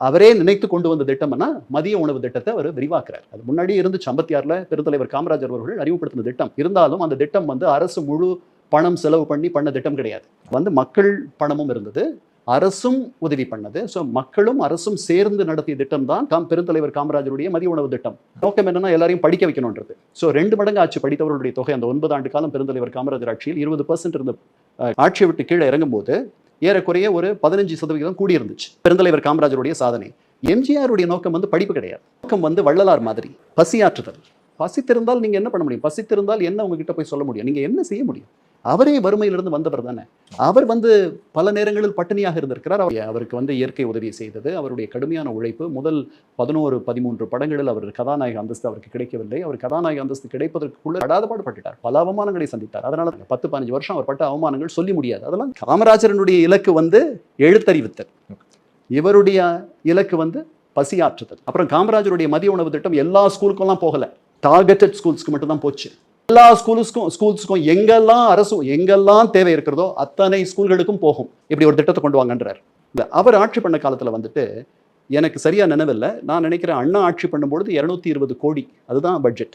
அவரே நினைத்து கொண்டு வந்த திட்டம்னா மதிய உணவு திட்டத்தை அவர் விரிவாக்குறார். அது முன்னாடி இருந்துச்சு ஐம்பத்தி ஆறுல பெருந்தலைவர் காமராஜர் அவர்கள் அறிமுகப்படுத்தின திட்டம். இருந்தாலும் அந்த திட்டம் வந்து அரசு முழு பணம் செலவு பண்ணி பண்ண திட்டம் கிடையாது. வந்து மக்கள் பணமும் இருந்தது அரசும் உதவி பண்ணது. ஸோ மக்களும் அரசும் சேர்ந்து நடத்திய திட்டம் தான் காம் பெருந்தலைவர் காமராஜருடைய மதிய உணவு திட்டம். நோக்கம் என்னன்னா எல்லாரையும் படிக்க வைக்கணுன்றது. ஸோ ரெண்டு மடங்கு ஆட்சி படித்தவர்களுடைய தொகை அந்த ஒன்பது ஆண்டு காலம் பெருந்தலைவர் காமராஜர் ஆட்சியில் இருபது பர்சன்ட் இருந்த ஆட்சியை விட்டு கீழே இறங்கும்போது ஏறக்குறைய ஒரு பதினஞ்சு சதவீதம் கூடி இருந்துச்சு பெருந்தலைவர் காமராஜருடைய சாதனை. எம்ஜிஆருடைய நோக்கம் வந்து படிப்பு கிடையாது. நோக்கம் வந்து வள்ளலார் மாதிரி பசியாற்றுதல். பசித்திருந்தால் நீங்க என்ன பண்ண முடியும்? பசித்திருந்தால் என்ன உங்ககிட்ட போய் சொல்ல முடியும்? நீங்க என்ன செய்ய முடியும்? அவரே வறுமையிலிருந்து வந்தவர் தானே. அவர் வந்து பல நேரங்களில் பட்டினியாக இருந்திருக்கிறார். அவர் அவருக்கு வந்து இயற்கை உதவி செய்தது அவருடைய கடுமையான உழைப்பு முதல் பதினோரு பதிமூன்று படங்களில் அவர் கதாநாயக அந்தஸ்து அவருக்கு கிடைக்கவில்லை. அவர் கதாநாயக அந்தஸ்து கிடைப்பதற்குள்ள அடாதபாடு பட்டுட்டார் பல அவமானங்களை சந்தித்தார். அதனால பத்து பதினஞ்சு வருஷம் அவர் பட்ட அவமானங்கள் சொல்லி முடியாது. அதெல்லாம் காமராஜரனுடைய இலக்கு வந்து எழுத்தறிவித்தல். இவருடைய இலக்கு வந்து பசியாற்றுதல். அப்புறம் காமராஜருடைய மதிய உணவு திட்டம் எல்லா ஸ்கூலுக்கெல்லாம் போகல. டார்கெட்டட் ஸ்கூல்ஸ்க்கு மட்டும் தான் போச்சு. எல்லா ஸ்கூலுக்கும் ஸ்கூல்ஸ்க்கும் எங்கெல்லாம் அரசு எங்கெல்லாம் தேவை இருக்கிறதோ அத்தனை ஸ்கூல்களுக்கும் போகும். இப்படி ஒரு திட்டத்தை கொண்டு வாங்கன்றார். இந்த அவர் ஆட்சி பண்ண காலத்தில் வந்துட்டு எனக்கு சரியாக நினைவில்லை. நான் நினைக்கிறேன் அண்ணா ஆட்சி பண்ணும்பொழுது இரநூத்தி இருபது கோடி. அதுதான் பட்ஜெட்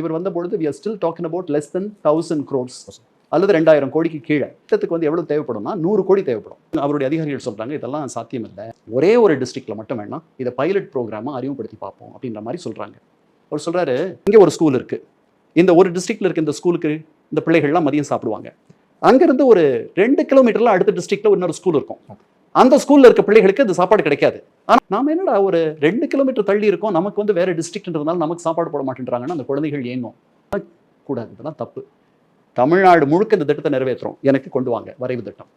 இவர் வந்த பொழுது are still talking about less than thousand crores. அல்லது ரெண்டாயிரம் கோடிக்கு கீழே. திட்டத்துக்கு வந்து எவ்வளோ தேவைப்படும்னா நூறு கோடி தேவைப்படும். அவருடைய அதிகாரிகள் சொல்கிறாங்க இதெல்லாம் சாத்தியம் இல்லை ஒரே ஒரு டிஸ்ட்ரிக்டில் மட்டும் வேணாம். இதை பைலட் ப்ரோக்ராமை அறிமுகப்படுத்தி பார்ப்போம் அப்படின்ற மாதிரி சொல்கிறாங்க அவர் சொல்கிறாரு இங்கே ஒரு ஸ்கூல் இருக்குது இந்த ஒரு டிஸ்ட்ரிக்டில் இருக்க இந்த ஸ்கூலுக்கு இந்த பிள்ளைகள்லாம் மதியம் சாப்பிடுவாங்க. அங்கேருந்து ஒரு ரெண்டு கிலோமீட்டரில் அடுத்த டிஸ்ட்ரிக்டில் இன்னொரு ஸ்கூல் இருக்கும். அந்த ஸ்கூல்ல இருக்க பிள்ளைகளுக்கு இந்த சாப்பாடு கிடைக்காது. ஆனால் நாம என்னடா ஒரு ரெண்டு கிலோமீட்டர் தள்ளி இருக்கோம் நமக்கு வந்து வேற டிஸ்ட்ரிக்ட்ன்றதுனால நமக்கு சாப்பாடு போட மாட்டேன்றாங்கன்னா அந்த குழந்தைகள் ஏங்கும் கூடாது இதெல்லாம் தப்பு. தமிழ்நாடு முழுக்க இந்த திட்டத்தை நிறைவேற்றுறோம். எனக்கு கொண்டு வாங்க வரைவு திட்டம்.